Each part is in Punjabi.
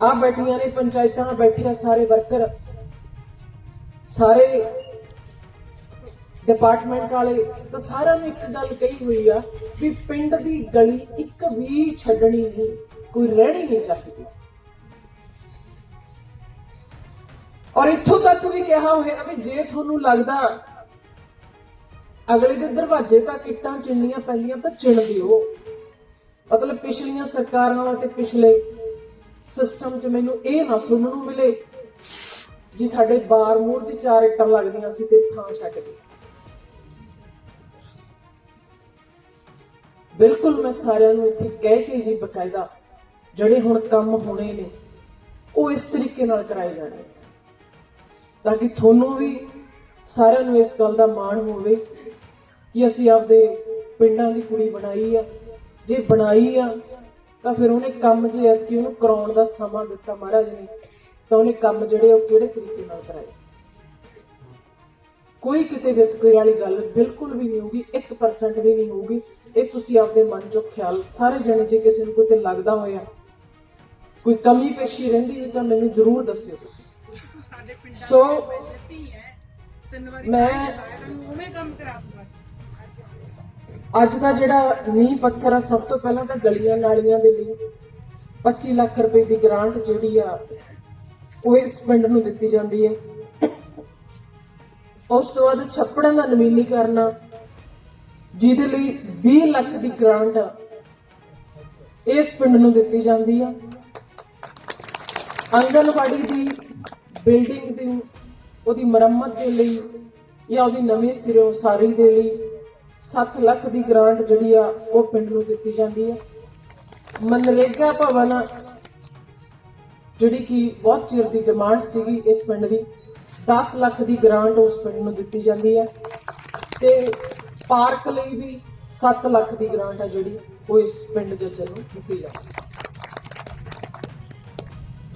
ਆ ਬੈਠੀਆਂ ਨੇ ਪੰਚਾਇਤਾਂ ਬੈਠੀਆਂ ਸਾਰੇ ਵਰਕਰ ਸਾਰੇ ਡਿਪਾਰਟਮੈਂਟ ਵਾਲੇ, ਤਾਂ ਸਾਰਿਆਂ ਨੇ ਇੱਕ ਗੱਲ ਕਹੀ ਹੋਈ ਆ ਵੀ ਪਿੰਡ ਦੀ ਗਲੀ ਇੱਕ ਵੀ ਛੱਡਣੀ ਨਹੀਂ, ਕੋਈ ਰਹਿਣੀ ਨਹੀਂ ਚਾਹੀਦੀ। ਔਰ ਇੱਥੋਂ ਤੱਕ ਵੀ ਕਿਹਾ ਹੋਇਆ ਵੀ ਜੇ ਤੁਹਾਨੂੰ ਲੱਗਦਾ ਅਗਲੇ ਦੇ ਦਰਵਾਜ਼ੇ ਤੱਕ ਇੱਟਾਂ ਚਿਣਨੀਆਂ ਪੈਂਦੀਆਂ ਤਾਂ ਚਿਣ ਦਿਓ। ਮਤਲਬ ਪਿਛਲੀਆਂ ਸਰਕਾਰਾਂ ਅਤੇ ਪਿਛਲੇ ਸਿਸਟਮ 'ਚ ਮੈਨੂੰ ਇਹ ਨਾ ਸੁਣਨ ਨੂੰ ਮਿਲੇ ਜੀ ਸਾਡੇ ਬਾਰ ਮੂਰ ਦੀ ਚਾਰ ਇੱਟਾਂ ਲੱਗਦੀਆਂ ਸੀ ਤੇ ਥਾਂ ਛੱਡ ਗਏ। ਬਿਲਕੁਲ ਮੈਂ ਸਾਰਿਆਂ ਨੂੰ ਇੱਥੇ ਕਹਿ ਕੇ ਜੀ ਬਕਾਇਦਾ ਜਿਹੜੇ ਹੁਣ ਕੰਮ ਹੋਣੇ ਨੇ, ਉਹ ਇਸ ਤਰੀਕੇ ਨਾਲ ਕਰਾਏ ਜਾਣੇ ਤਾਂ ਕਿ ਤੁਹਾਨੂੰ ਵੀ ਸਾਰਿਆਂ ਨੂੰ ਇਸ ਗੱਲ ਦਾ ਮਾਣ ਹੋਵੇ ਕਿ ਅਸੀਂ ਆਪਦੇ ਪਿੰਡਾਂ ਦੀ ਕੁੜੀ ਬਣਾਈ ਆ, ਜੇ ਬਣਾਈ ਆ ਤਾਂ ਫਿਰ ਉਹਨੇ ਕੰਮ ਜੇ ਐਤਕੀ ਉਹਨੂੰ ਕਰਾਉਣ ਦਾ ਸਮਾਂ ਦਿੱਤਾ ਮਹਾਰਾਜ ਨੇ ਤਾਂ ਉਹਨੇ ਕੰਮ ਜਿਹੜੇ ਉਹ ਕਿਹੜੇ ਤਰੀਕੇ ਨਾਲ ਕਰਾਏ? ਕੋਈ ਕਿਤੇ ਵਿਤਕਰੇ ਵਾਲੀ ਗੱਲ ਬਿਲਕੁਲ ਵੀ ਨਹੀਂ ਹੋਊਗੀ 1% ਵੀ ਨਹੀਂ ਹੋਊਗੀ। ਇਹ ਤੁਸੀਂ ਆਪਦੇ ਮਨ ਚੋਂ ਖਿਆਲ ਸਾਰੇ ਜਣੇ ਜੇ ਕਿਸੇ ਨੂੰ ਕੋਈ ਤੇ ਲੱਗਦਾ ਹੋਇਆ ਕੋਈ ਕਮੀ ਪੇਸ਼ੀ ਰਹਿੰਦੀ ਹੈ ਤਾਂ ਮੈਨੂੰ ਜ਼ਰੂਰ ਦੱਸਿਓ ਤੁਸੀਂ। ਤੂੰ ਸਾਡੇ ਪਿੰਡਾਂ ਸੋ ਤਿੰਨ ਵਾਰੀ ਮੈਂ- ਉਵੇਂ ਕੰਮ ਕਰਾ ਦੂੰਗਾ। ਅੱਜ ਦਾ ਜਿਹੜਾ ਨੀਂਹ ਪੱਥਰ ਆ, ਸਭ ਤੋਂ ਪਹਿਲਾਂ ਤਾਂ ਗਲੀਆਂ ਨਾਲੀਆਂ ਦੇ ਲਈ 25 ਲੱਖ ਰੁਪਏ ਦੀ ਗ੍ਰਾਂਟ ਜਿਹੜੀ ਆ, ਉਹ ਇਸ ਪਿੰਡ ਨੂੰ ਦਿੱਤੀ ਜਾਂਦੀ ਹੈ। ਉਸ ਤੋਂ ਬਾਅਦ ਛੱਪੜਾਂ ਦਾ ਨਵੀਨੀਕਰਨ ਜਿਹਦੇ ਲਈ 20 ਲੱਖ ਦੀ ਗ੍ਰਾਂਟ ਇਸ ਪਿੰਡ ਨੂੰ ਦਿੱਤੀ ਜਾਂਦੀ ਆ। ਆਂਗਨਵਾੜੀ ਦੀ ਬਿਲਡਿੰਗ ਦੀ, ਉਹਦੀ ਮੁਰੰਮਤ ਦੇ ਲਈ ਜਾਂ ਉਹਦੀ ਨਵੀਂ ਸਿਰੇ ਉਸਾਰੀ ਦੇ ਲਈ 7 ਲੱਖ ਦੀ ਗ੍ਰਾਂਟ ਜਿਹੜੀ ਆ, ਉਹ ਪਿੰਡ ਨੂੰ ਦਿੱਤੀ ਜਾਂਦੀ ਹੈ ਮਨਰੇਗਾ ਭਵਨ ਜਿਹੜੀ ਕਿ ਬਹੁਤ ਚਿਰ ਦੀ ਡਿਮਾਂਡ ਸੀਗੀ ਇਸ ਪਿੰਡ ਦੀ। 10 ਲੱਖ ਦੀ ਗ੍ਰਾਂਟ ਉਸ ਪਿੰਡ ਨੂੰ ਦਿੱਤੀ ਜਾਂਦੀ ਹੈ ਤੇ ਪਾਰਕ ਲਈ ਵੀ 7 ਲੱਖ ਦੀ ਗ੍ਰਾਂਟ ਆ ਜਿਹੜੀ, ਉਹ ਇਸ ਪਿੰਡ ਜੱਜਲ ਨੂੰ ਦਿੱਤੀ ਜਾਂਦੀ ਹੈ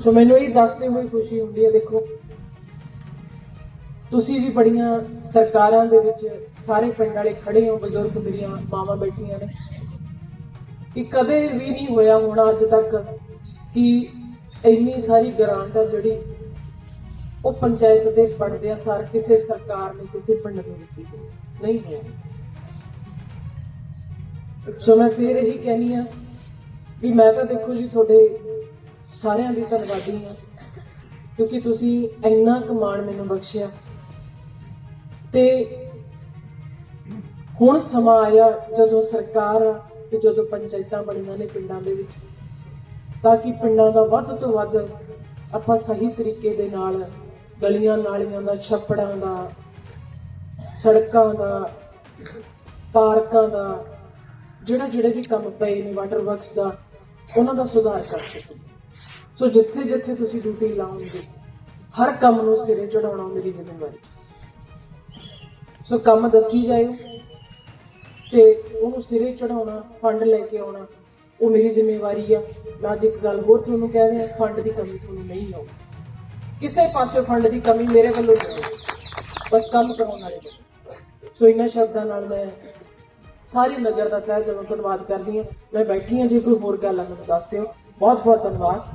ਸੋ ਮੈਨੂੰ ਇਹ ਦੱਸਦੇ ਹੋਏ ਖੁਸ਼ੀ ਹੁੰਦੀ ਹੈ ਦੇਖੋ। ਤੁਸੀਂ ਵੀ ਬੜੀਆਂ ਸਰਕਾਰਾਂ ਦੇ ਵਿੱਚ ਸਾਰੇ ਪਿੰਡ ਵਾਲੇ ਖੜੇ ਹੋ, ਬਜ਼ੁਰਗ ਮੇਰੀਆਂ ਮਾਵਾਂ ਬੈਠੀਆਂ ਨੇ। ਕਿ ਕਦੇ ਵੀ ਨਹੀਂ ਹੋਇਆ ਹੋਣਾ ਅੱਜ ਤੱਕ ਕਿ ਇੰਨੀ ਸਾਰੀ ਗ੍ਰਾਂਟ ਆ ਜਿਹੜੀ ਉਹ ਪੰਚਾਇਤ ਦੇ ਬਣਦੇ ਸਾਰ, ਕਿਸੇ ਸਰਕਾਰ ਨੇ, ਕਿਸੇ ਪਿੰਡ ਨੂੰ ਦਿੱਤੀ ਹੋਈ ਨਹੀਂ ਹੋਇਆ। ਸੋ ਮੈਂ ਫੇਰ ਇਹੀ ਕਹਿਣੀ ਆ ਵੀ ਮੈਂ ਤਾਂ ਦੇਖੋ ਜੀ ਤੁਹਾਡੇ ਸਾਰਿਆਂ ਦੀ ਧੰਨਵਾਦੀ ਹਾਂ ਕਿਉਂਕਿ ਤੁਸੀਂ ਇੰਨਾ ਕਮਾਣ ਮੈਨੂੰ ਬਖਸ਼ਿਆ। ਤੇ ਹੁਣ ਸਮਾਂ ਆਇਆ ਜਦੋਂ ਸਰਕਾਰ ਤੇ ਜਦੋਂ ਪੰਚਾਇਤਾਂ ਬਣੀਆਂ ਨੇ ਪਿੰਡਾਂ ਦੇ ਵਿੱਚ, ਤਾਂ ਕਿ ਪਿੰਡਾਂ ਦਾ ਵੱਧ ਤੋਂ ਵੱਧ ਆਪਾਂ ਸਹੀ ਤਰੀਕੇ ਦੇ ਨਾਲ ਗਲੀਆਂ ਨਾਲੀਆਂ ਦਾ, ਛੱਪੜਾਂ ਦਾ, ਸੜਕਾਂ ਦਾ, ਪਾਰਕਾਂ ਦਾ, ਜਿਹੜਾ ਜਿਹੜੇ ਵੀ ਕੰਮ ਪਏ ਨੇ ਵਾਟਰ ਵਰਕਸ ਦਾ, ਉਹਨਾਂ ਦਾ ਸੁਧਾਰ ਕਰ ਸਕੀਏ। ਸੋ ਜਿੱਥੇ ਜਿੱਥੇ ਤੁਸੀਂ ਡਿਊਟੀ ਲਾਉਂਗੇ ਹਰ ਕੰਮ ਨੂੰ ਸਿਰੇ ਚੜਾਉਣਾ ਮੇਰੀ ਜ਼ਿੰਮੇਵਾਰੀ। ਸੋ ਕੰਮ ਦੱਸੀ ਜਾਏ ਤੇ ਉਹਨੂੰ ਸਿਰੇ ਚੜਾਉਣਾ ਫੰਡ ਲੈ ਕੇ ਆਉਣਾ, ਉਹ ਮੇਰੀ ਜ਼ਿੰਮੇਵਾਰੀ ਆ ਮੈਂ ਅੱਜ ਇੱਕ ਗੱਲ ਹੋਰ ਤੁਹਾਨੂੰ ਕਹਿ ਰਿਹਾ, ਫੰਡ ਦੀ ਕਮੀ ਤੁਹਾਨੂੰ ਨਹੀਂ ਆਉ ਕਿਸੇ ਪਾਸੇ ਫੰਡ ਦੀ ਕਮੀ ਮੇਰੇ ਵੱਲੋਂ ਨਹੀਂ ਆਊਗੀ। ਬਸ ਕੰਮ ਕਰਾਉਣ ਵਾਲੇ ਬੰਦੇ। ਸੋ ਇਹਨਾਂ ਸ਼ਬਦਾਂ ਨਾਲ ਮੈਂ ਸਾਰੀ ਨਗਰ ਦਾ ਤਹਿ ਦਿਲੋਂ ਧੰਨਵਾਦ ਕਰਦੀ ਹਾਂ ਮੈਂ ਬੈਠੀ ਹਾਂ, ਜੇ ਕੋਈ ਹੋਰ ਗੱਲ ਆ, ਮੈਨੂੰ ਦੱਸ ਦਿਓ ਬਹੁਤ ਬਹੁਤ ਧੰਨਵਾਦ